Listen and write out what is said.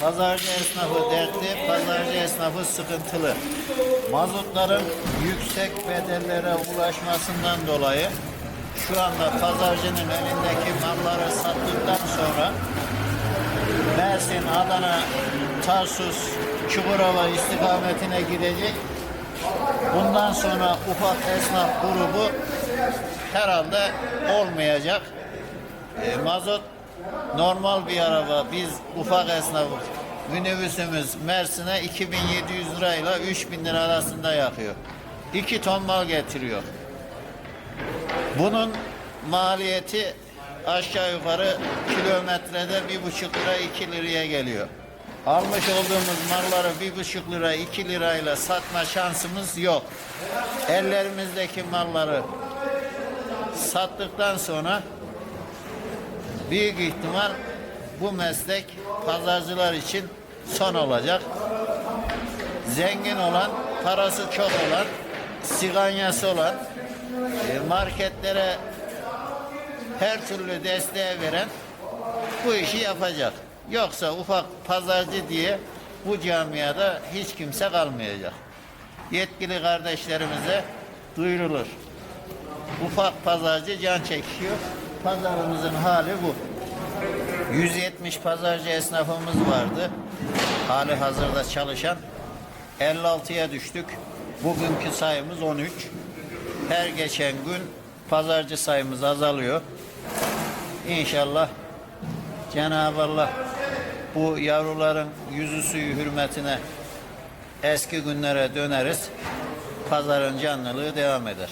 Pazarcı esnafı dertli, pazarcı esnafı sıkıntılı. Mazotların yüksek bedellere ulaşmasından dolayı şu anda pazarcının elindeki malları sattıktan sonra Mersin, Adana, Tarsus, Çukurova istikametine gidecek. Bundan sonra ufak esnaf grubu herhalde olmayacak. E, mazot normal bir araba. Biz ufak esnafız. Minibüsümüz Mersin'e 2700 lirayla 3000 lira arasında yakıyor. 2 ton mal getiriyor. Bunun maliyeti aşağı yukarı kilometrede bir buçuk lira iki liraya geliyor. Almış olduğumuz malları bir buçuk lira iki lirayla satma şansımız yok. Ellerimizdeki malları sattıktan sonra büyük ihtimal bu meslek pazarcılar için son olacak. Zengin olan, parası çok olan, siganyası olan, e, marketlere her türlü desteği veren bu işi yapacak. Yoksa ufak pazarcı diye bu camiada hiç kimse kalmayacak. Yetkili kardeşlerimize duyurulur. Ufak pazarcı can çekiyor. Pazarımızın hali bu. 170 pazarcı esnafımız vardı. Hali hazırda çalışan. 56'ya düştük. Bugünkü sayımız 13. Her geçen gün pazarcı sayımız azalıyor. İnşallah Cenab-ı Allah bu yavruların yüzü suyu hürmetine eski günlere döneriz. Pazarın canlılığı devam eder.